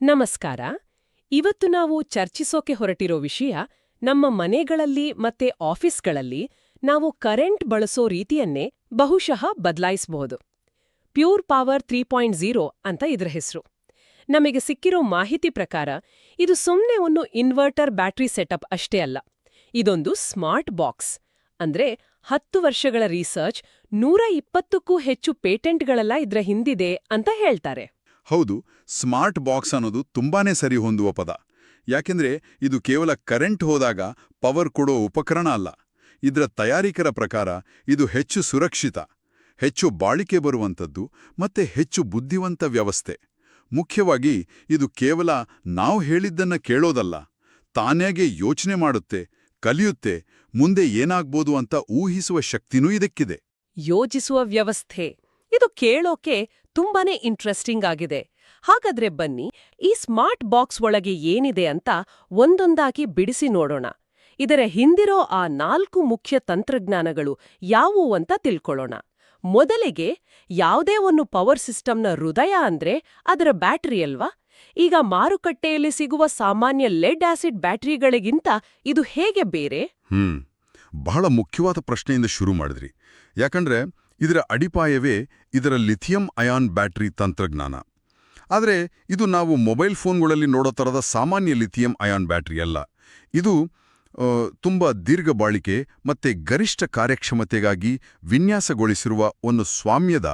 ನಮಸ್ಕಾರ. ಇವತ್ತು ನಾವು ಚರ್ಚಿಸೋಕೆ ಹೊರಟಿರೋ ವಿಷಯ, ನಮ್ಮ ಮನೆಗಳಲ್ಲಿ ಮತ್ತೆ ಆಫೀಸ್ಗಳಲ್ಲಿ ನಾವು ಕರೆಂಟ್ ಬಳಸೋ ರೀತಿಯನ್ನೇ ಬಹುಶಃ ಬದಲಾಯಿಸಬಹುದು. Pure power three point zero ಅಂತ ಇದ್ರ ಹೆಸರು. ನಮಗೆ ಸಿಕ್ಕಿರೋ ಮಾಹಿತಿ ಪ್ರಕಾರ, ಇದು ಸುಮ್ಮನೆ ಒಂದು ಇನ್ವರ್ಟರ್ ಬ್ಯಾಟರಿ ಸೆಟಪ್ ಅಷ್ಟೇ ಅಲ್ಲ, ಇದೊಂದು ಸ್ಮಾರ್ಟ್ ಬಾಕ್ಸ್. ಅಂದ್ರೆ ಹತ್ತು ವರ್ಷಗಳ ರಿಸರ್ಚ್ ನೂರ ಇಪ್ಪತ್ತಕ್ಕೂ ಹೆಚ್ಚು ಪೇಟೆಂಟ್ಗಳೆಲ್ಲ ಇದ್ರ ಹಿಂದಿದೆ ಅಂತ ಹೇಳ್ತಾರೆ. ಹೌದು, ಸ್ಮಾರ್ಟ್ ಬಾಕ್ಸ್ ಅನ್ನೋದು ತುಂಬಾನೇ ಸರಿ ಹೊಂದುವ ಪದ. ಯಾಕೆಂದ್ರೆ ಇದು ಕೇವಲ ಕರೆಂಟ್ ಹೋದಾಗ ಪವರ್ ಕೊಡೋ ಉಪಕರಣ ಅಲ್ಲ. ಇದರ ತಯಾರಿಕರ ಪ್ರಕಾರ ಇದು ಹೆಚ್ಚು ಸುರಕ್ಷಿತ, ಹೆಚ್ಚು ಬಾಳಿಕೆ ಬರುವಂಥದ್ದು ಮತ್ತೆ ಹೆಚ್ಚು ಬುದ್ಧಿವಂತ ವ್ಯವಸ್ಥೆ. ಮುಖ್ಯವಾಗಿ ಇದು ಕೇವಲ ನಾವು ಹೇಳಿದ್ದನ್ನ ಕೇಳೋದಲ್ಲ ತಾನೇಗೆ ಯೋಚನೆ ಮಾಡುತ್ತೆ, ಕಲಿಯುತ್ತೆ, ಮುಂದೆ ಏನಾಗ್ಬೋದು ಅಂತ ಊಹಿಸುವ ಶಕ್ತಿನೂ ಇದಕ್ಕಿದೆ. ಯೋಜಿಸುವ ವ್ಯವಸ್ಥೆ. ಇದು ಕೇಳೋಕೆ ತುಂಬಾನೇ ಇಂಟ್ರೆಸ್ಟಿಂಗ್ ಆಗಿದೆ. ಹಾಗಾದ್ರೆ ಬನ್ನಿ, ಈ ಸ್ಮಾರ್ಟ್ ಬಾಕ್ಸ್ ಒಳಗೆ ಏನಿದೆ ಅಂತ ಒಂದೊಂದಾಗಿ ಬಿಡಿಸಿ ನೋಡೋಣ. ಇದರ ಹಿಂದಿರೋ ಆ ನಾಲ್ಕು ಮುಖ್ಯ ತಂತ್ರಜ್ಞಾನಗಳು ಯಾವುವು ಅಂತ ತಿಳ್ಕೊಳ್ಳೋಣ. ಮೊದಲಿಗೆ ಯಾವುದೇ ಒಂದು ಪವರ್ ಸಿಸ್ಟಮ್ನ ಹೃದಯ ಅಂದ್ರೆ ಅದರ ಬ್ಯಾಟರಿ ಅಲ್ವಾ? ಈಗ ಮಾರುಕಟ್ಟೆಯಲ್ಲಿ ಸಿಗುವ ಸಾಮಾನ್ಯ ಲೆಡ್ ಆಸಿಡ್ ಬ್ಯಾಟರಿಗಳಿಗಿಂತ ಇದು ಹೇಗೆ ಬೇರೆ? ಬಹಳ ಮುಖ್ಯವಾದ ಪ್ರಶ್ನೆಯಿಂದ ಶುರು ಮಾಡಿದ್ರಿ. ಯಾಕಂದ್ರೆ ಇದರ ಅಡಿಪಾಯವೇ ಇದರ ಲಿಥಿಯಂ ಅಯಾನ್ ಬ್ಯಾಟರಿ ತಂತ್ರಜ್ಞಾನ. ಆದರೆ ಇದು ನಾವು ಮೊಬೈಲ್ ಫೋನ್ಗಳಲ್ಲಿ ನೋಡೋ ಥರದ ಸಾಮಾನ್ಯ ಲಿಥಿಯಂ ಅಯಾನ್ ಬ್ಯಾಟರಿ ಅಲ್ಲ. ಇದು ತುಂಬ ದೀರ್ಘ ಬಾಳಿಕೆ ಮತ್ತು ಗರಿಷ್ಠ ಕಾರ್ಯಕ್ಷಮತೆಗಾಗಿ ವಿನ್ಯಾಸಗೊಳಿಸಿರುವ ಒಂದು ಸ್ವಾಮ್ಯದ,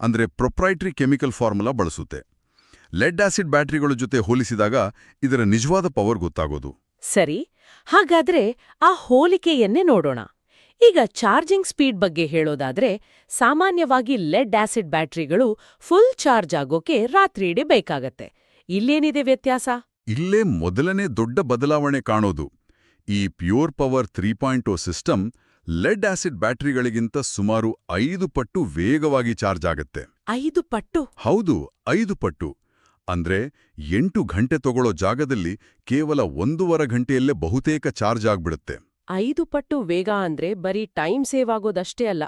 ಅಂದರೆ ಪ್ರೊಪ್ರೈಟ್ರಿ ಕೆಮಿಕಲ್ ಫಾರ್ಮುಲಾ ಬಳಸುತ್ತೆ. ಲೆಡ್ ಆಸಿಡ್ ಬ್ಯಾಟರಿಗಳ ಜೊತೆ ಹೋಲಿಸಿದಾಗ ಇದರ ನಿಜವಾದ ಪವರ್ ಗೊತ್ತಾಗೋದು. ಸರಿ, ಹಾಗಾದ್ರೆ ಆ ಹೋಲಿಕೆಯನ್ನೇ ನೋಡೋಣ. ಈಗ ಚಾರ್ಜಿಂಗ್ ಸ್ಪೀಡ್ ಬಗ್ಗೆ ಹೇಳೋದಾದ್ರೆ ಸಾಮಾನ್ಯವಾಗಿ ಲೆಡ್ ಆಸಿಡ್ ಬ್ಯಾಟ್ರಿಗಳು ಫುಲ್ ಚಾರ್ಜ್ ಆಗೋಕೆ ರಾತ್ರಿಯಿಡೀ ಬೇಕಾಗತ್ತೆ. ಇಲ್ಲೇನಿದೆ ವ್ಯತ್ಯಾಸ? ಇಲ್ಲೇ ಮೊದಲನೇ ದೊಡ್ಡ ಬದಲಾವಣೆ ಕಾಣೋದು. ಈ pure power three point O system lead acid ಬ್ಯಾಟರಿಗಳಿಗಿಂತ ಸುಮಾರು ಐದು ಪಟ್ಟು ವೇಗವಾಗಿ ಚಾರ್ಜ್ ಆಗತ್ತೆ. ಐದು ಪಟ್ಟು? ಹೌದು ಐದು ಪಟ್ಟು. ಅಂದ್ರೆ ಎಂಟು ಗಂಟೆ ತಗೊಳ್ಳೋ ಜಾಗದಲ್ಲಿ ಕೇವಲ ಒಂದೂವರೆ ಗಂಟೆಯಲ್ಲೇ ಬಹುತೇಕ ಚಾರ್ಜ್ ಆಗ್ಬಿಡುತ್ತೆ. ಐದು ಪಟ್ಟು ವೇಗ ಅಂದ್ರೆ ಬರೀ ಟೈಮ್ ಸೇವ್ ಆಗೋದಷ್ಟೇ ಅಲ್ಲ.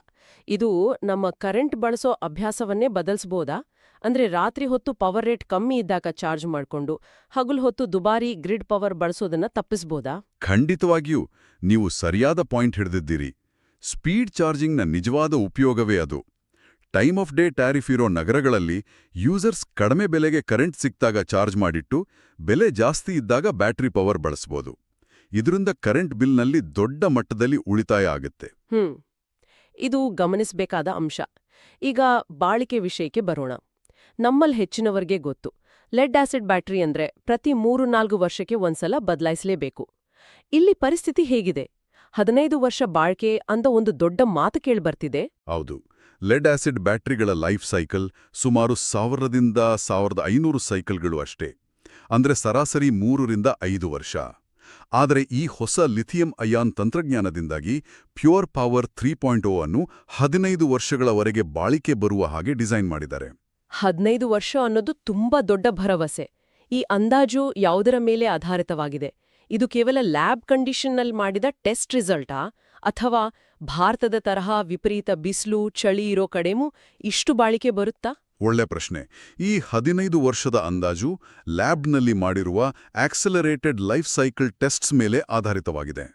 ಇದು ನಮ್ಮ ಕರೆಂಟ್ ಬಳಸೋ ಅಭ್ಯಾಸವನ್ನೇ ಬದಲಿಸ್ಬೋದಾ? ಅಂದ್ರೆ ರಾತ್ರಿ ಹೊತ್ತು ಪವರ್ ರೇಟ್ ಕಮ್ಮಿ ಇದ್ದಾಗ ಚಾರ್ಜ್ ಮಾಡ್ಕೊಂಡು ಹಗಲು ಹೊತ್ತು ದುಬಾರಿ ಗ್ರಿಡ್ ಪವರ್ ಬಳಸೋದನ್ನ ತಪ್ಪಿಸ್ಬೋದಾ? ಖಂಡಿತವಾಗಿಯೂ, ನೀವು ಸರಿಯಾದ ಪಾಯಿಂಟ್ ಹಿಡಿದಿದ್ದೀರಿ. ಸ್ಪೀಡ್ ಚಾರ್ಜಿಂಗ್ನ ನಿಜವಾದ ಉಪಯೋಗವೇ ಅದು. ಟೈಮ್ ಆಫ್ ಡೇ ಟ್ಯಾರಿಫ್ ಇರೋ ನಗರಗಳಲ್ಲಿ ಯೂಸರ್ಸ್ ಕಡಿಮೆ ಬೆಲೆಗೆ ಕರೆಂಟ್ ಸಿಕ್ತಾಗ ಚಾರ್ಜ್ ಮಾಡಿಟ್ಟು, ಬೆಲೆ ಜಾಸ್ತಿ ಇದ್ದಾಗ ಬ್ಯಾಟ್ರಿ ಪವರ್ ಬಳಸ್ಬೋದು. ಇದರಿಂದ ಕರೆಂಟ್ ಬಿಲ್ನಲ್ಲಿ ದೊಡ್ಡ ಮಟ್ಟದಲ್ಲಿ ಉಳಿತಾಯ ಆಗುತ್ತೆ. ಹ್ಮ್. ಇದು ಗಮನಿಸಬೇಕಾದ ಅಂಶ. ಈಗ ಬಾಳಿಕೆ ವಿಷಯಕ್ಕೆ ಬರೋಣ. ನಮ್ಮಲ್ಲಿ ಹೆಚ್ಚಿನವರಿಗೆ ಗೊತ್ತು. ಲೆಡ್ ಆಸಿಡ್ ಬ್ಯಾಟರಿ ಅಂದ್ರೆ ಪ್ರತಿ ಮೂರು ನಾಲ್ಕು ವರ್ಷಕ್ಕೆ ಒಂದ್ಸಲ ಬದಲಾಯಿಸಲೇಬೇಕು. ಇಲ್ಲಿ ಪರಿಸ್ಥಿತಿ ಹೇಗಿದೆ? ಹದಿನೈದು ವರ್ಷ ಬಾಳ್ಕೆ ಅಂತ ಒಂದು ದೊಡ್ಡ ಮಾತು ಕೇಳ್ಬರ್ತಿದೆ? ಹೌದು. ಲೆಡ್ ಆಸಿಡ್ ಬ್ಯಾಟರಿಗಳ ಲೈಫ್ ಸೈಕಲ್ ಸುಮಾರು ಸಾವಿರದಿಂದ ಸಾವಿರದ ಐನೂರು ಸೈಕಲ್ಗಳು ಅಷ್ಟೇ. ಅಂದ್ರೆ ಸರಾಸರಿ ಮೂರರಿಂದ ಐದು ವರ್ಷ. ಆದರೆ ಈ ಹೊಸ lithium ion ತಂತ್ರಜ್ಞಾನದಿಂದಾಗಿ pure power three point O ಅನ್ನು ಹದಿನೈದು ವರ್ಷಗಳವರೆಗೆ ಬಾಳಿಕೆ ಬರುವ ಹಾಗೆ ಡಿಸೈನ್ ಮಾಡಿದ್ದಾರೆ. ಹದಿನೈದು ವರ್ಷ ಅನ್ನೋದು ತುಂಬಾ ದೊಡ್ಡ ಭರವಸೆ. ಈ ಅಂದಾಜು ಯಾವುದರ ಮೇಲೆ ಆಧಾರಿತವಾಗಿದೆ? ಇದು ಕೇವಲ ಲ್ಯಾಬ್ ಕಂಡೀಷನ್ನಲ್ಲಿ ಮಾಡಿದ ಟೆಸ್ಟ್ ರಿಸಲ್ಟಾ? ಅಥವಾ ಭಾರತದ ತರಹ ವಿಪರೀತ ಬಿಸಿಲು, ಚಳಿ ಇರೋ ಕಡೆಮೂ ಇಷ್ಟು ಬಾಳಿಕೆ ಬರುತ್ತಾ? ಒಳ್ಳೆ ಪ್ರಶ್ನೆ. ಈ ಹದಿನೈದು ವರ್ಷದ ಅಂದಾಜು ಲ್ಯಾಬ್ನಲ್ಲಿ ಮಾಡಿರುವ ಆಕ್ಸಲರೇಟೆಡ್ ಲೈಫ್ ಸೈಕಲ್ ಟೆಸ್ಟ್ಸ್ ಮೇಲೆ ಆಧಾರಿತವಾಗಿದೆ.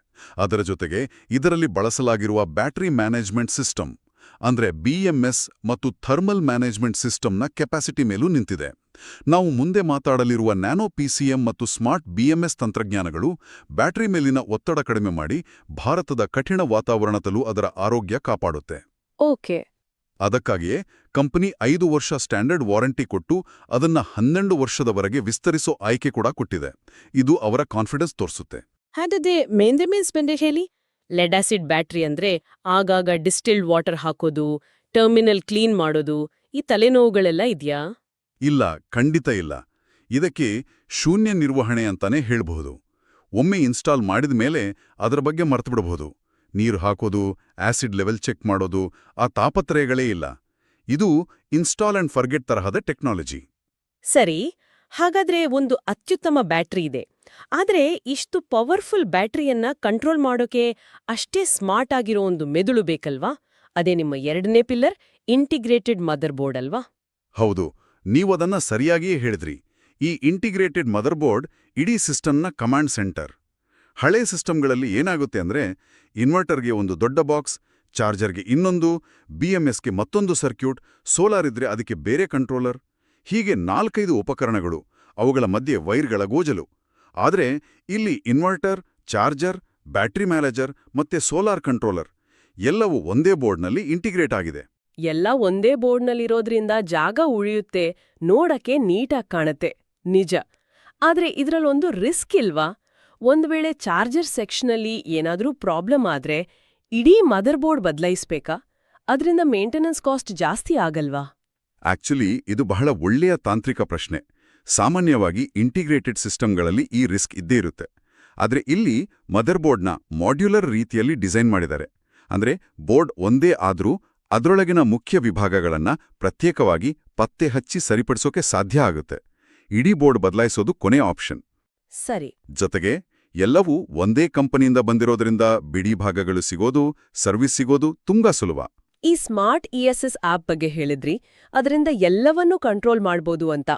ಅದರ ಜೊತೆಗೆ ಇದರಲ್ಲಿ ಬಳಸಲಾಗಿರುವ ಬ್ಯಾಟರಿ ಮ್ಯಾನೇಜ್ಮೆಂಟ್ ಸಿಸ್ಟಮ್, ಅಂದ್ರೆ ಬಿಎಂಎಸ್ ಮತ್ತು ಥರ್ಮಲ್ ಮ್ಯಾನೇಜ್ಮೆಂಟ್ ಸಿಸ್ಟಮ್ನ ಕೆಪಾಸಿಟಿ ಮೇಲೂ ನಿಂತಿದೆ. ನಾವು ಮುಂದೆ ಮಾತಾಡಲಿರುವ ನ್ಯಾನೋ ಪಿಸಿಎಂ ಮತ್ತು ಸ್ಮಾರ್ಟ್ ಬಿಎಂಎಸ್ ತಂತ್ರಜ್ಞಾನಗಳು ಬ್ಯಾಟರಿ ಮೇಲಿನ ಒತ್ತಡ ಕಡಿಮೆ ಮಾಡಿ ಭಾರತದ ಕಠಿಣ ವಾತಾವರಣದಲ್ಲೂ ಅದರ ಆರೋಗ್ಯ ಕಾಪಾಡುತ್ತೆ. ಓಕೆ. ಅದಕ್ಕಾಗಿಯೇ ಕಂಪನಿ ಐದು ವರ್ಷ ಸ್ಟ್ಯಾಂಡರ್ಡ್ ವಾರಂಟಿ ಕೊಟ್ಟು ಅದನ್ನ ಹನ್ನೆರಡು ವರ್ಷದವರೆಗೆ ವಿಸ್ತರಿಸೋ ಆಯ್ಕೆ ಕೂಡ ಕೊಟ್ಟಿದೆ. ಇದು ಅವರ ಕಾನ್ಫಿಡೆನ್ಸ್ ತೋರಿಸುತ್ತೆ. ಹಾಗಾದ್ರೆ ಮೇಂದೆಮೇನ್ಸ್ ಬಂದೆ ಹೇಳಿ? ಲೆಡ್ ಆಸಿಡ್ ಬ್ಯಾಟ್ರಿ ಅಂದ್ರೆ ಆಗಾಗ ಡಿಸ್ಟಿಲ್ಡ್ ವಾಟರ್ ಹಾಕೋದು ಟರ್ಮಿನಲ್ ಕ್ಲೀನ್ ಮಾಡೋದು ಈ ತಲೆನೋವುಗಳೆಲ್ಲ ಇದ್ಯಾ? ಇಲ್ಲ ಖಂಡಿತ ಇಲ್ಲ. ಇದಕ್ಕೆ ಶೂನ್ಯ ನಿರ್ವಹಣೆ ಅಂತಾನೆ ಹೇಳಬಹುದು. ಒಮ್ಮೆ ಇನ್ಸ್ಟಾಲ್ ಮಾಡಿದ ಮೇಲೆ ಅದರ ಬಗ್ಗೆ ಮರ್ತುಬಿಡಬಹುದು. ನೀರು ಹಾಕೋದು ಆಸಿಡ್ ಲೆವೆಲ್ ಚೆಕ್ ಮಾಡೋದು ಆ ತಾಪತ್ರಯಗಳೇ ಇಲ್ಲ. ಇದು ಇನ್ಸ್ಟಾಲ್ ಅಂಡ್ ಫರ್ಗೆಟ್ ತರಹದ ಟೆಕ್ನಾಲಜಿ ಸರಿ ಹಾಗಾದ್ರೆ ಒಂದು ಅತ್ಯುತ್ತಮ ಬ್ಯಾಟ್ರಿ ಇದೆ. ಆದ್ರೆ ಇಷ್ಟು ಪವರ್ಫುಲ್ ಬ್ಯಾಟ್ರಿಯನ್ನ ಕಂಟ್ರೋಲ್ ಮಾಡೋಕೆ ಅಷ್ಟೇ ಸ್ಮಾರ್ಟ್ ಆಗಿರೋ ಒಂದು ಮೆದುಳು ಬೇಕಲ್ವಾ? ಅದೇ ನಿಮ್ಮ ಎರಡನೇ ಪಿಲ್ಲರ್ ಇಂಟಿಗ್ರೇಟೆಡ್ ಮದರ್ ಬೋರ್ಡ್ ಅಲ್ವಾ? ಹೌದು ನೀವದನ್ನ ಸರಿಯಾಗಿಯೇ ಹೇಳಿದ್ರಿ. ಈ ಇಂಟಿಗ್ರೇಟೆಡ್ ಮದರ್ ಬೋರ್ಡ್ ಇಡೀ ಸಿಸ್ಟಮ್ನ ಕಮಾಂಡ್ ಸೆಂಟರ್ ಹಳೆ ಸಿಸ್ಟಮ್ಗಳಲ್ಲಿ ಏನಾಗುತ್ತೆ ಅಂದ್ರೆ ಇನ್ವರ್ಟರ್ಗೆ ಒಂದು ದೊಡ್ಡ ಬಾಕ್ಸ್, ಚಾರ್ಜರ್ಗೆ ಇನ್ನೊಂದು ಬಿ ಎಂ ಎಸ್ಗೆ ಮತ್ತೊಂದು ಸರ್ಕ್ಯೂಟ್, ಸೋಲಾರ್ ಇದ್ರೆ ಅದಕ್ಕೆ ಬೇರೆ ಕಂಟ್ರೋಲರ್, ಹೀಗೆ ನಾಲ್ಕೈದು ಉಪಕರಣಗಳು, ಅವುಗಳ ಮಧ್ಯೆ ವೈರ್ಗಳ ಗೋಜಲು. ಆದರೆ ಇಲ್ಲಿ ಇನ್ವರ್ಟರ್, ಚಾರ್ಜರ್, ಬ್ಯಾಟ್ರಿ ಮ್ಯಾನೇಜರ್ ಮತ್ತೆ ಸೋಲಾರ್ ಕಂಟ್ರೋಲರ್ ಎಲ್ಲವೂ ಒಂದೇ ಬೋರ್ಡ್ನಲ್ಲಿ ಇಂಟಿಗ್ರೇಟ್ ಆಗಿದೆ. ಎಲ್ಲ ಒಂದೇ ಬೋರ್ಡ್ನಲ್ಲಿರೋದ್ರಿಂದ ಜಾಗ ಉಳಿಯುತ್ತೆ, ನೋಡಕ್ಕೆ ನೀಟಾಗಿ ಕಾಣುತ್ತೆ, ನಿಜ. ಆದರೆ ಇದರಲ್ಲೊಂದು ರಿಸ್ಕ್ ಇಲ್ವಾ? ಒಂದ್ ವೇಳೆ ಚಾರ್ಜರ್ ಸೆಕ್ಷನಲ್ಲಿ ಏನಾದರೂ ಪ್ರಾಬ್ಲಮ್ ಆದ್ರೆ ಇಡೀ ಮದರ್ ಬೋರ್ಡ್ ಬದಲಾಯಿಸ್ಬೇಕಾ? ಅದರಿಂದ ಮೇಂಟೆನೆನ್ಸ್ ಕಾಸ್ಟ್ ಜಾಸ್ತಿ ಆಗಲ್ವಾ? ಆಕ್ಚುಲಿ ಇದು ಬಹಳ ಒಳ್ಳೆಯ ತಾಂತ್ರಿಕ ಪ್ರಶ್ನೆ. ಸಾಮಾನ್ಯವಾಗಿ ಇಂಟಿಗ್ರೇಟೆಡ್ ಸಿಸ್ಟಮ್ಗಳಲ್ಲಿ ಈ ರಿಸ್ಕ್ ಇದ್ದೇ ಇರುತ್ತೆ. ಆದರೆ ಇಲ್ಲಿ ಮದರ್ ಬೋರ್ಡ್ನ ಮಾಡ್ಯುಲರ್ ರೀತಿಯಲ್ಲಿ ಡಿಸೈನ್ ಮಾಡಿದ್ದಾರೆ. ಅಂದ್ರೆ ಬೋರ್ಡ್ ಒಂದೇ ಆದರೂ ಅದರೊಳಗಿನ ಮುಖ್ಯ ವಿಭಾಗಗಳನ್ನ ಪ್ರತ್ಯೇಕವಾಗಿ ಪತ್ತೆ ಹಚ್ಚಿ ಸರಿಪಡಿಸೋಕೆ ಸಾಧ್ಯ ಆಗುತ್ತೆ. ಇಡೀ ಬೋರ್ಡ್ ಬದಲಾಯಿಸೋದು ಕೊನೆ ಆಪ್ಷನ್. ಸರಿ. ಜೊತೆಗೆ ಎಲ್ಲವೂ ಒಂದೇ ಕಂಪನಿಯಿಂದ ಬಂದಿರೋದ್ರಿಂದ ಬಿಡಿ ಭಾಗಗಳು ಸಿಗೋದು ಸರ್ವಿಸ್ ಸಿಗೋದು ತುಂಬಾ ಸುಲಭ. ಈ ಸ್ಮಾರ್ಟ್ ಇಎಸ್ಎಸ್ ಆಪ್ ಬಗ್ಗೆ ಹೇಳಿದ್ರಿ ಅದರಿಂದ ಎಲ್ಲವನ್ನೂ ಕಂಟ್ರೋಲ್ ಮಾಡ್ಬೋದು ಅಂತ.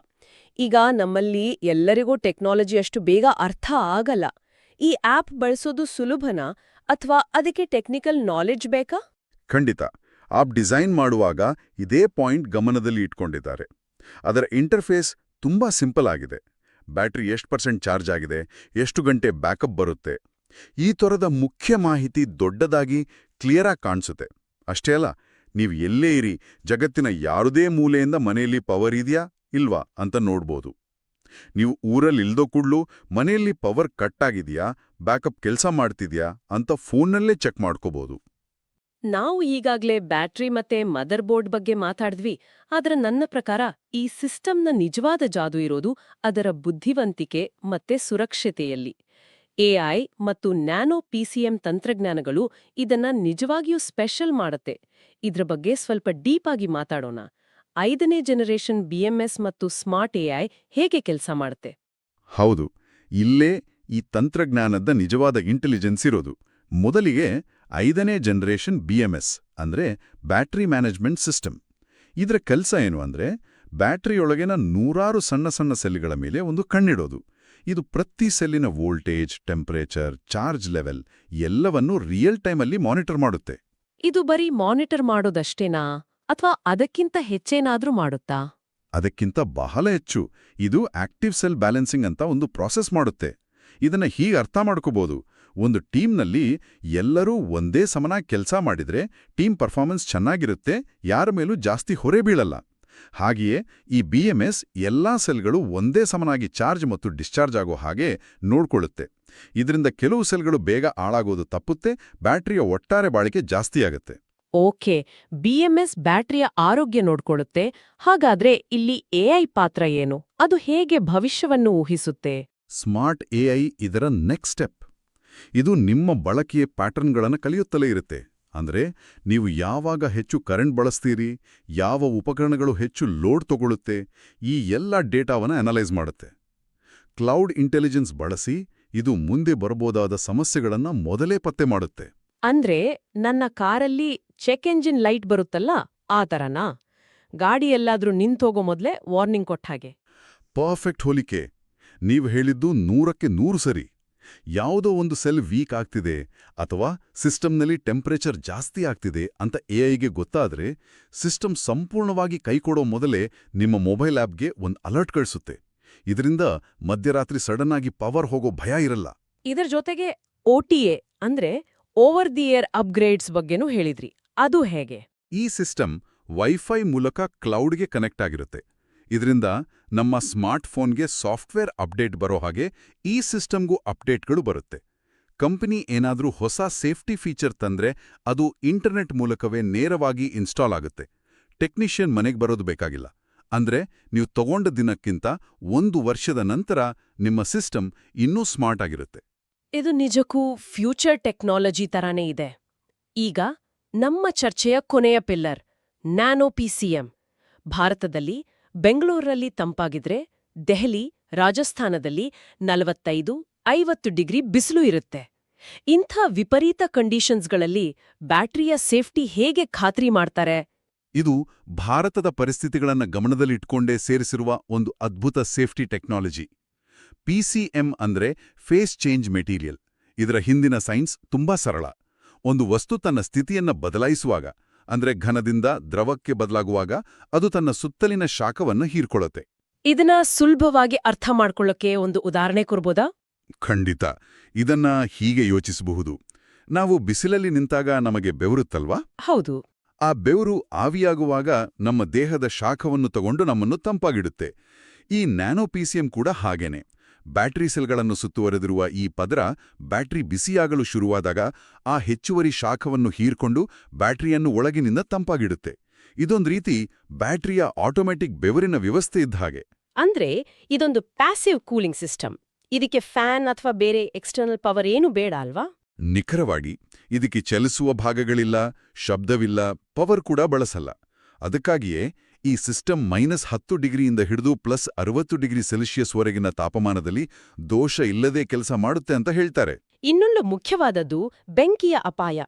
ಈಗ ನಮ್ಮಲ್ಲಿ ಎಲ್ಲರಿಗೂ ಟೆಕ್ನಾಲಜಿ ಅಷ್ಟು ಬೇಗ ಅರ್ಥ ಆಗಲ್ಲ. ಈ ಆಪ್ ಬಳಸೋದು ಸುಲಭನಾ ಅಥವಾ ಅದಕ್ಕೆ ಟೆಕ್ನಿಕಲ್ ನಾಲೆಡ್ಜ್ ಬೇಕಾ? ಖಂಡಿತ. ಆಪ್ ಡಿಸೈನ್ ಮಾಡುವಾಗ ಇದೇ ಪಾಯಿಂಟ್ ಗಮನದಲ್ಲಿ ಇಟ್ಕೊಂಡಿದ್ದಾರೆ. ಅದರ ಇಂಟರ್ಫೇಸ್ ತುಂಬಾ ಸಿಂಪಲ್ ಆಗಿದೆ. ಬ್ಯಾಟರಿ ಎಷ್ಟು ಪರ್ಸೆಂಟ್ ಚಾರ್ಜ್ ಆಗಿದೆ, ಎಷ್ಟು ಗಂಟೆ ಬ್ಯಾಕಪ್ ಬರುತ್ತೆ, ಈ ಥರದ ಮುಖ್ಯ ಮಾಹಿತಿ ದೊಡ್ಡದಾಗಿ ಕ್ಲಿಯರಾಗಿ ಕಾಣಿಸುತ್ತೆ. ಅಷ್ಟೇ ಅಲ್ಲ, ನೀವು ಎಲ್ಲೇ ಇರಿ, ಜಗತ್ತಿನ ಯಾರುದೇ ಮೂಲೆಯಿಂದ ಮನೆಯಲ್ಲಿ ಪವರ್ ಇದೆಯಾ, ಇಲ್ವಾ ಅಂತ ನೋಡ್ಬೋದು. ನೀವು ಊರಲ್ಲಿ ಇಲ್ದೋ ಕೂಡ್ಲು ಮನೆಯಲ್ಲಿ ಪವರ್ ಕಟ್ ಆಗಿದೆಯಾ, ಬ್ಯಾಕಪ್ ಕೆಲಸ ಮಾಡ್ತಿದ್ಯಾ ಅಂತ ಫೋನ್ನಲ್ಲೇ ಚೆಕ್ ಮಾಡ್ಕೋಬೋದು. ನಾವು ಈಗಾಗ್ಲೇ ಬ್ಯಾಟ್ರಿ ಮತ್ತೆ ಮದರ್ ಬೋರ್ಡ್ ಬಗ್ಗೆ ಮಾತಾಡಿದ್ವಿ, ಆದ್ರೆ ನನ್ನ ಪ್ರಕಾರ ಈ ಸಿಸ್ಟಮ್ನ ನಿಜವಾದ ಜಾದು ಇರೋದು ಅದರ ಬುದ್ಧಿವಂತಿಕೆ ಮತ್ತೆ ಸುರಕ್ಷತೆಯಲ್ಲಿ. ಎಐ ಮತ್ತು ನ್ಯಾನೋ ಪಿಸಿಎಂ ತಂತ್ರಜ್ಞಾನಗಳು ಇದನ್ನ ನಿಜವಾಗಿಯೂ ಸ್ಪೆಷಲ್ ಮಾಡತ್ತೆ. ಇದ್ರ ಬಗ್ಗೆ ಸ್ವಲ್ಪ ಡೀಪ್ ಆಗಿ ಮಾತಾಡೋಣ. ಐದನೇ ಜನರೇಷನ್ ಬಿಎಂಎಸ್ ಮತ್ತು ಸ್ಮಾರ್ಟ್ ಎಐ ಹೇಗೆ ಕೆಲಸ ಮಾಡುತ್ತೆ? ಹೌದು, ಇಲ್ಲೇ ಈ ತಂತ್ರಜ್ಞಾನದ ನಿಜವಾದ ಇಂಟೆಲಿಜೆನ್ಸ್ ಇರೋದು. ಮೊದಲಿಗೆ ಐದನೇ ಜನರೇಷನ್ ಬಿ ಎಂ ಎಸ್ ಅಂದ್ರೆ ಬ್ಯಾಟ್ರಿ ಮ್ಯಾನೇಜ್ಮೆಂಟ್ ಸಿಸ್ಟಮ್ ಇದರ ಕೆಲಸ ಏನು ಅಂದ್ರೆ ಬ್ಯಾಟ್ರಿಯೊಳಗಿನ ನೂರಾರು ಸಣ್ಣ ಸಣ್ಣ ಸೆಲ್ಗಳ ಮೇಲೆ ಒಂದು ಕಣ್ಣಿಡೋದು. ಇದು ಪ್ರತಿ ಸೆಲ್ಲಿನ ವೋಲ್ಟೇಜ್ ಟೆಂಪರೇಚರ್ ಚಾರ್ಜ್ ಲೆವೆಲ್ ಎಲ್ಲವನ್ನೂ ರಿಯಲ್ ಟೈಮಲ್ಲಿ ಮಾನಿಟರ್ ಮಾಡುತ್ತೆ. ಇದು ಬರೀ ಮಾನಿಟರ್ ಮಾಡೋದಷ್ಟೇನಾ? ಅಥವಾ ಅದಕ್ಕಿಂತ ಹೆಚ್ಚೇನಾದ್ರೂ ಮಾಡುತ್ತಾ? ಅದಕ್ಕಿಂತ ಬಹಳ ಹೆಚ್ಚು. ಇದು ಆಕ್ಟಿವ್ ಸೆಲ್ ಬ್ಯಾಲೆನ್ಸಿಂಗ್ ಅಂತ ಒಂದು ಪ್ರಾಸೆಸ್ ಮಾಡುತ್ತೆ. ಇದನ್ನ ಹೀಗೆ ಅರ್ಥ ಮಾಡ್ಕೋಬಹುದು ಒಂದು ಟೀಮ್ನಲ್ಲಿ ಎಲ್ಲರೂ ಒಂದೇ ಸಮನಾಗಿ ಕೆಲಸ ಮಾಡಿದ್ರೆ ಟೀಮ್ ಪರ್ಫಾರ್ಮೆನ್ಸ್ ಚೆನ್ನಾಗಿರುತ್ತೆ ಯಾರ ಮೇಲೂ ಜಾಸ್ತಿ ಹೊರೆ ಬೀಳಲ್ಲ. ಹಾಗೆಯೇ ಈ ಬಿ ಎಂ ಎಸ್ ಎಲ್ಲಾ ಸೆಲ್ಗಳು ಒಂದೇ ಸಮನಾಗಿ ಚಾರ್ಜ್ ಮತ್ತು ಡಿಸ್ಚಾರ್ಜ್ ಆಗೋ ಹಾಗೆ ನೋಡ್ಕೊಳ್ಳುತ್ತೆ. ಇದರಿಂದ ಕೆಲವು ಸೆಲ್ಗಳು ಬೇಗ ಹಾಳಾಗೋದು ತಪ್ಪುತ್ತೆ ಬ್ಯಾಟರಿಯ ಒಟ್ಟಾರೆ ಬಾಳಿಕೆ ಜಾಸ್ತಿ ಆಗುತ್ತೆ. ಓಕೆ ಬಿಎಂಎಸ್ ಬ್ಯಾಟರಿಯ ಆರೋಗ್ಯ ನೋಡ್ಕೊಳ್ಳುತ್ತೆ ಹಾಗಾದ್ರೆ ಇಲ್ಲಿ ಎಐ ಪಾತ್ರ ಏನು? ಅದು ಹೇಗೆ ಭವಿಷ್ಯವನ್ನು ಊಹಿಸುತ್ತೆ? ಸ್ಮಾರ್ಟ್ ಎಐ ಇದರ ನೆಕ್ಸ್ಟ್ ಸ್ಟೆಪ್. ಇದು ನಿಮ್ಮ ಬಳಕೆಯ ಪ್ಯಾಟರ್ನ್ಗಳನ್ನು ಕಲಿಯುತ್ತಲೇ ಇರುತ್ತೆ. ಅಂದ್ರೆ ನೀವು ಯಾವಾಗ ಹೆಚ್ಚು ಕರೆಂಟ್ ಬಳಸ್ತೀರಿ ಯಾವ ಉಪಕರಣಗಳು ಹೆಚ್ಚು ಲೋಡ್ ತಗೊಳ್ಳುತ್ತೆ ಈ ಎಲ್ಲ ಡೇಟಾವನ್ನು ಅನಲೈಸ್ ಮಾಡುತ್ತೆ. ಕ್ಲೌಡ್ ಇಂಟೆಲಿಜೆನ್ಸ್ ಬಳಸಿ ಇದು ಮುಂದೆ ಬರಬಹುದಾದ ಸಮಸ್ಯೆಗಳನ್ನು ಮೊದಲೇ ಪತ್ತೆ ಮಾಡುತ್ತೆ. ಅಂದ್ರೆ ನನ್ನ ಕಾರಲ್ಲಿ ಚೆಕ್ ಎಂಜಿನ್ ಲೈಟ್ ಬರುತ್ತಲ್ಲ ಆ ತರನಾ? ಗಾಡಿ ಎಲ್ಲಾದ್ರೂ ನಿಂತೋಗೋ ಮೊದಲೇ ವಾರ್ನಿಂಗ್ ಕೊಟ್ಟ ಹಾಗೆ. ಪರ್ಫೆಕ್ಟ್ ಹೋಲಿಕೆ. ನೀವು ಹೇಳಿದ್ದು ನೂರಕ್ಕೆ ನೂರು ಸರಿ. ಯಾವುದೋ ಒಂದು ಸೆಲ್ ವೀಕ್ ಆಗ್ತಿದೆ ಅಥವಾ ಸಿಸ್ಟಮ್ನಲ್ಲಿ ಟೆಂಪರೇಚರ್ ಜಾಸ್ತಿ ಆಗ್ತಿದೆ ಅಂತ ಎಐಗೆ ಗೊತ್ತಾದ್ರೆ ಸಿಸ್ಟಮ್ ಸಂಪೂರ್ಣವಾಗಿ ಕೈಕೊಡೋ ಮೊದಲೇ ನಿಮ್ಮ ಮೊಬೈಲ್ ಆ್ಯಪ್ಗೆ ಒಂದು ಅಲರ್ಟ್ ಕಳಿಸುತ್ತೆ. ಇದರಿಂದ ಮಧ್ಯರಾತ್ರಿ ಸಡನ್ ಆಗಿ ಪವರ್ ಹೋಗೋ ಭಯ ಇರಲ್ಲ. ಇದರ ಜೊತೆಗೆ ಒ ಟಿ ಎ ಅಂದ್ರೆ ಓವರ್ ದಿ ಏರ್ ಅಪ್ಗ್ರೇಡ್ಸ್ ಬಗ್ಗೆನೂ ಹೇಳಿದ್ರಿ. ಅದು ಹೇಗೆ? ಈ ಸಿಸ್ಟಮ್ ವೈಫೈ ಮೂಲಕ ಕ್ಲೌಡ್ಗೆ ಕನೆಕ್ಟ್ ಆಗಿರುತ್ತೆ. ಇದರಿಂದ ನಮ್ಮ ಸ್ಮಾರ್ಟ್ಫೋನ್ಗೆ ಸಾಫ್ಟ್ವೇರ್ ಅಪ್ಡೇಟ್ ಬರೋ ಹಾಗೆ ಈ ಸಿಸ್ಟಮ್ಗೂ ಅಪ್ಡೇಟ್ಗಳು ಬರುತ್ತೆ. ಕಂಪನಿ ಏನಾದರೂ ಹೊಸ ಸೇಫ್ಟಿ ಫೀಚರ್ ತಂದ್ರೆ ಅದು ಇಂಟರ್ನೆಟ್ ಮೂಲಕವೇ ನೇರವಾಗಿ ಇನ್ಸ್ಟಾಲ್ ಆಗುತ್ತೆ. ಟೆಕ್ನಿಷಿಯನ್ ಮನೆಗೆ ಬರೋದು ಬೇಕಾಗಿಲ್ಲ. ಅಂದ್ರೆ ನೀವು ತಗೊಂಡ ದಿನಕ್ಕಿಂತ ಒಂದು ವರ್ಷದ ನಂತರ ನಿಮ್ಮ ಸಿಸ್ಟಮ್ ಇನ್ನೂ ಸ್ಮಾರ್ಟ್ ಆಗಿರುತ್ತೆ. ಇದು ನಿಜಕ್ಕೂ ಫ್ಯೂಚರ್ ಟೆಕ್ನಾಲಜಿ ತರಾನೇ ಇದೆ. ಈಗ ನಮ್ಮ ಚರ್ಚೆಯ ಕೊನೆಯ ಪಿಲ್ಲರ್, ನ್ಯಾನೋ ಪಿಸಿಎಂ ಭಾರತದಲ್ಲಿ ಬೆಂಗಳೂರಲ್ಲಿ ತಂಪಾಗಿದ್ರೆ ದೆಹಲಿ, ರಾಜಸ್ಥಾನದಲ್ಲಿ ನಲವತ್ತೈದು, ಐವತ್ತು ಡಿಗ್ರಿ ಬಿಸಿಲು ಇರುತ್ತೆ. ಇಂಥ ವಿಪರೀತ ಕಂಡೀಷನ್ಸ್ಗಳಲ್ಲಿ ಬ್ಯಾಟರಿಯ ಸೇಫ್ಟಿ ಹೇಗೆ ಖಾತ್ರಿ ಮಾಡ್ತಾರೆ? ಇದು ಭಾರತದ ಪರಿಸ್ಥಿತಿಗಳನ್ನು ಗಮನದಲ್ಲಿಟ್ಕೊಂಡೇ ಸೇರಿಸಿರುವ ಒಂದು ಅದ್ಭುತ ಸೇಫ್ಟಿ ಟೆಕ್ನಾಲಜಿ. ಪಿಸಿಎಂ ಅಂದ್ರೆ ಫೇಸ್ ಚೇಂಜ್ ಮೆಟೀರಿಯಲ್. ಇದರ ಹಿಂದಿನ ಸೈನ್ಸ್ ತುಂಬಾ ಸರಳ. ಒಂದು ವಸ್ತು ತನ್ನ ಸ್ಥಿತಿಯನ್ನ ಬದಲಾಯಿಸುವಾಗ ಅಂದ್ರೆ ಘನದಿಂದ ದ್ರವಕ್ಕೆ ಬದಲಾಗುವಾಗ ಅದು ತನ್ನ ಸುತ್ತಲಿನ ಶಾಖವನ್ನು ಹೀರ್ಕೊಳ್ಳುತ್ತೆ. ಇದನ್ನ ಸುಲಭವಾಗಿ ಅರ್ಥ ಮಾಡ್ಕೊಳ್ಳೋಕೆ ಒಂದು ಉದಾಹರಣೆ ಕೊಡ್ಬೋದಾ? ಖಂಡಿತ. ಇದನ್ನ ಹೀಗೆ ಯೋಚಿಸಬಹುದು. ನಾವು ಬಿಸಿಲಲ್ಲಿ ನಿಂತಾಗ ನಮಗೆ ಬೆವರುತ್ತಲ್ವಾ? ಹೌದು. ಆ ಬೆವರು ಆವಿಯಾಗುವಾಗ ನಮ್ಮ ದೇಹದ ಶಾಖವನ್ನು ತಗೊಂಡು ನಮ್ಮನ್ನು ತಂಪಾಗಿಡುತ್ತೆ. ಈ ನ್ಯಾನೋಪಿಸಿಎಂ ಕೂಡ ಹಾಗೇನೆ. ಬ್ಯಾಟರಿ ಸೆಲ್ಗಳನ್ನು ಸುತ್ತುವರೆದಿರುವ ಈ ಪದರ ಬ್ಯಾಟರಿ ಬಿಸಿಯಾಗಲು ಶುರುವಾದಾಗ ಆ ಹೆಚ್ಚುವರಿ ಶಾಖವನ್ನು ಹೀರ್ಕೊಂಡು ಬ್ಯಾಟರಿಯನ್ನು ಒಳಗಿನಿಂದ ತಂಪಾಗಿಡುತ್ತೆ. ಇದೊಂದು ರೀತಿ ಬ್ಯಾಟರಿಯ ಆಟೋಮ್ಯಾಟಿಕ್ ಬೆವರಿನ ವ್ಯವಸ್ಥೆ ಇದ್ದ ಹಾಗೆ. ಅಂದ್ರೆ ಇದೊಂದು ಪ್ಯಾಸಿವ್ ಕೂಲಿಂಗ್ ಸಿಸ್ಟಮ್. ಇದಕ್ಕೆ ಫ್ಯಾನ್ ಅಥವಾ ಬೇರೆ ಎಕ್ಸ್ಟರ್ನಲ್ ಪವರ್ ಏನು ಬೇಡ ಅಲ್ವಾ? ನಿಖರವಾಗಿ ಇದಕ್ಕೆ ಚಲಿಸುವ ಭಾಗಗಳಿಲ್ಲ ಶಬ್ದವಿಲ್ಲ ಪವರ್ ಕೂಡ ಬಳಸಲ್ಲ. ಅದಕ್ಕಾಗಿಯೇ ಈ ಸಿಸ್ಟಮ್ ಮೈನಸ್ ಹತ್ತು ಡಿಗ್ರಿಯಿಂದ ಹಿಡಿದು ಪ್ಲಸ್ ಅರವತ್ತು ಡಿಗ್ರಿ ಸೆಲ್ಸಿಯಸ್ವರೆಗಿನ ತಾಪಮಾನದಲ್ಲಿ ದೋಷ ಇಲ್ಲದೆ ಕೆಲಸ ಮಾಡುತ್ತೆ ಅಂತ ಹೇಳ್ತಾರೆ. ಇನ್ನೊಂದು ಮುಖ್ಯವಾದದ್ದು ಬೆಂಕಿಯ ಅಪಾಯ.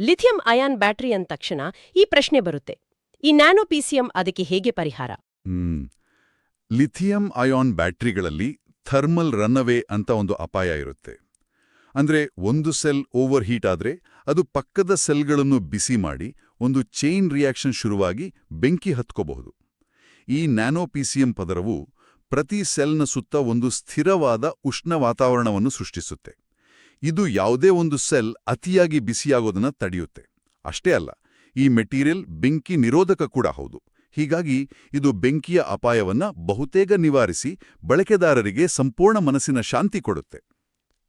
ಲಿಥಿಯಂ ಅಯಾನ್ ಬ್ಯಾಟರಿ ಅಂದ ತಕ್ಷಣ ಈ ಪ್ರಶ್ನೆ ಬರುತ್ತೆ. ಈ ನ್ಯಾನೋ ಪಿಸಿಎಂ ಅದಕ್ಕೆ ಹೇಗೆ ಪರಿಹಾರ? ಹ್ಮ್. ಲಿಥಿಯಂ ಅಯಾನ್ ಬ್ಯಾಟರಿಗಳಲ್ಲಿ ಥರ್ಮಲ್ ರನ್ಅವೇ ಅಂತ ಒಂದು ಅಪಾಯ ಇರುತ್ತೆ. ಅಂದ್ರೆ ಒಂದು ಸೆಲ್ ಓವರ್ ಹೀಟ್ ಆದ್ರೆ ಅದು ಪಕ್ಕದ ಸೆಲ್ಗಳನ್ನು ಬಿಸಿ ಮಾಡಿ ಒಂದು ಚೈನ್ ರಿಯಾಕ್ಷನ್ ಶುರುವಾಗಿ ಬೆಂಕಿ ಹತ್ಕೋಬಹುದು. ಈ ನ್ಯಾನೋಪಿಸಿಎಂ ಪದರವು ಪ್ರತಿ ಸೆಲ್ನ ಸುತ್ತ ಒಂದು ಸ್ಥಿರವಾದ ಉಷ್ಣ ವಾತಾವರಣವನ್ನು ಸೃಷ್ಟಿಸುತ್ತೆ. ಇದು ಯಾವುದೇ ಒಂದು ಸೆಲ್ ಅತಿಯಾಗಿ ಬಿಸಿಯಾಗೋದನ್ನು ತಡೆಯುತ್ತೆ. ಅಷ್ಟೇ ಅಲ್ಲ, ಈ ಮೆಟೀರಿಯಲ್ ಬೆಂಕಿ ನಿರೋಧಕ ಕೂಡ ಹೌದು. ಹೀಗಾಗಿ ಇದು ಬೆಂಕಿಯ ಅಪಾಯವನ್ನ ಬಹುತೇಕ ನಿವಾರಿಸಿ ಬಳಕೆದಾರರಿಗೆ ಸಂಪೂರ್ಣ ಮನಸ್ಸಿನ ಶಾಂತಿ ಕೊಡುತ್ತೆ.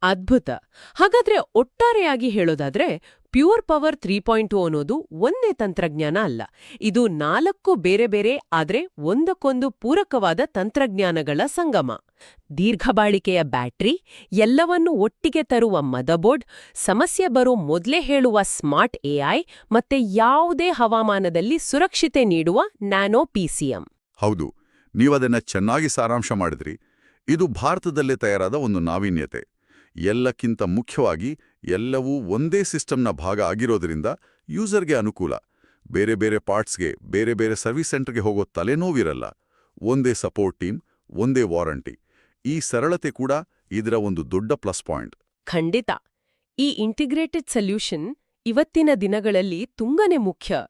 ಅದ್ಭುತ. ಹಾಗಾದ್ರೆ ಒಟ್ಟಾರೆಯಾಗಿ ಹೇಳೋದಾದ್ರೆ pure power three point two ಅನ್ನೋದು ಒಂದೇ ತಂತ್ರಜ್ಞಾನ ಅಲ್ಲ. ಇದು ನಾಲ್ಕು ಬೇರೆ ಬೇರೆ, ಆದರೆ ಒಂದಕ್ಕೊಂದು ಪೂರಕವಾದ ತಂತ್ರಜ್ಞಾನಗಳ ಸಂಗಮ. ದೀರ್ಘಬಾಳಿಕೆಯ ಬ್ಯಾಟ್ರಿ, ಎಲ್ಲವನ್ನೂ ಒಟ್ಟಿಗೆ ತರುವ ಮದಬೋರ್ಡ್ ಸಮಸ್ಯೆ ಬರೋ ಮೊದಲೇ ಹೇಳುವ ಸ್ಮಾರ್ಟ್ ಎಐ ಮತ್ತೆ ಯಾವುದೇ ಹವಾಮಾನದಲ್ಲಿ ಸುರಕ್ಷತೆ ನೀಡುವ ನ್ಯಾನೋ ಪಿಸಿಎಂ ಹೌದು ನೀವದನ್ನ ಚೆನ್ನಾಗಿ ಸಾರಾಂಶ ಮಾಡಿದ್ರಿ. ಇದು ಭಾರತದಲ್ಲೇ ತಯಾರಾದ ಒಂದು ನಾವೀನ್ಯತೆ. ಎಲ್ಲಕ್ಕಿಂತ ಮುಖ್ಯವಾಗಿ ಎಲ್ಲವೂ ಒಂದೇ ಸಿಸ್ಟಮ್ನ ಭಾಗ ಆಗಿರೋದ್ರಿಂದ ಯೂಸರ್ಗೆ ಅನುಕೂಲ. ಬೇರೆ ಬೇರೆ ಪಾರ್ಟ್ಸ್ಗೆ ಬೇರೆ ಬೇರೆ ಸರ್ವಿಸ್ ಸೆಂಟರ್ಗೆ ಹೋಗೋ ತಲೆನೋವಿರಲ್ಲ. ಒಂದೇ ಸಪೋರ್ಟ್ ಟೀಮ್ ಒಂದೇ ವಾರಂಟಿ. ಈ ಸರಳತೆ ಕೂಡ ಇದರ ಒಂದು ದೊಡ್ಡ ಪ್ಲಸ್ ಪಾಯಿಂಟ್. ಖಂಡಿತ. ಈ ಇಂಟಿಗ್ರೇಟೆಡ್ ಸೊಲ್ಯೂಷನ್ ಇವತ್ತಿನ ದಿನಗಳಲ್ಲಿ ತುಂಬಾನೇ ಮುಖ್ಯ.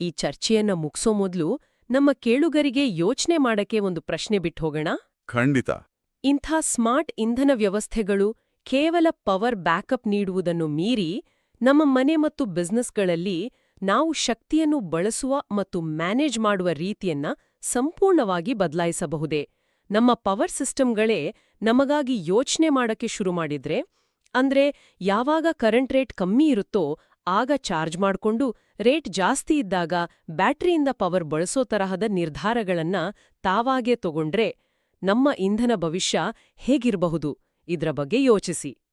ಈ ಚರ್ಚೆಯನ್ನ ಮುಗಿಸೋ ಮೊದಲು ನಮ್ಮ ಕೇಳುಗರಿಗೆ ಯೋಚನೆ ಮಾಡಕ್ಕೆ ಒಂದು ಪ್ರಶ್ನೆ ಬಿಟ್ಟು ಹೋಗೋಣ? ಖಂಡಿತ. ಇಂಥ ಸ್ಮಾರ್ಟ್ ಇಂಧನ ವ್ಯವಸ್ಥೆಗಳು ಕೇವಲ ಪವರ್ ಬ್ಯಾಕಪ್ ನೀಡುವುದನ್ನು ಮೀರಿ ನಮ್ಮ ಮನೆ ಮತ್ತು ಬಿಸ್ನೆಸ್ಗಳಲ್ಲಿ ನಾವು ಶಕ್ತಿಯನ್ನು ಬಳಸುವ ಮತ್ತು ಮ್ಯಾನೇಜ್ ಮಾಡುವ ರೀತಿಯನ್ನ ಸಂಪೂರ್ಣವಾಗಿ ಬದಲಾಯಿಸಬಹುದೇ? ನಮ್ಮ ಪವರ್ ಸಿಸ್ಟಮ್ಗಳೇ ನಮಗಾಗಿ ಯೋಚನೆ ಮಾಡಕ್ಕೆ ಶುರು ಮಾಡಿದ್ರೆ, ಅಂದ್ರೆ ಯಾವಾಗ ಕರೆಂಟ್ ರೇಟ್ ಕಮ್ಮಿ ಇರುತ್ತೋ ಆಗ ಚಾರ್ಜ್ ಮಾಡ್ಕೊಂಡು ರೇಟ್ ಜಾಸ್ತಿ ಇದ್ದಾಗ ಬ್ಯಾಟರಿಯಿಂದ ಪವರ್ ಬಳಸೋ ತರಹದ ನಿರ್ಧಾರಗಳನ್ನ ತಾವಾಗೇ ತಗೊಂಡ್ರೆ ನಮ್ಮ ಇಂಧನ ಭವಿಷ್ಯ ಹೇಗಿರಬಹುದು? ಇದ್ರ ಬಗ್ಗೆ ಯೋಚಿಸಿ.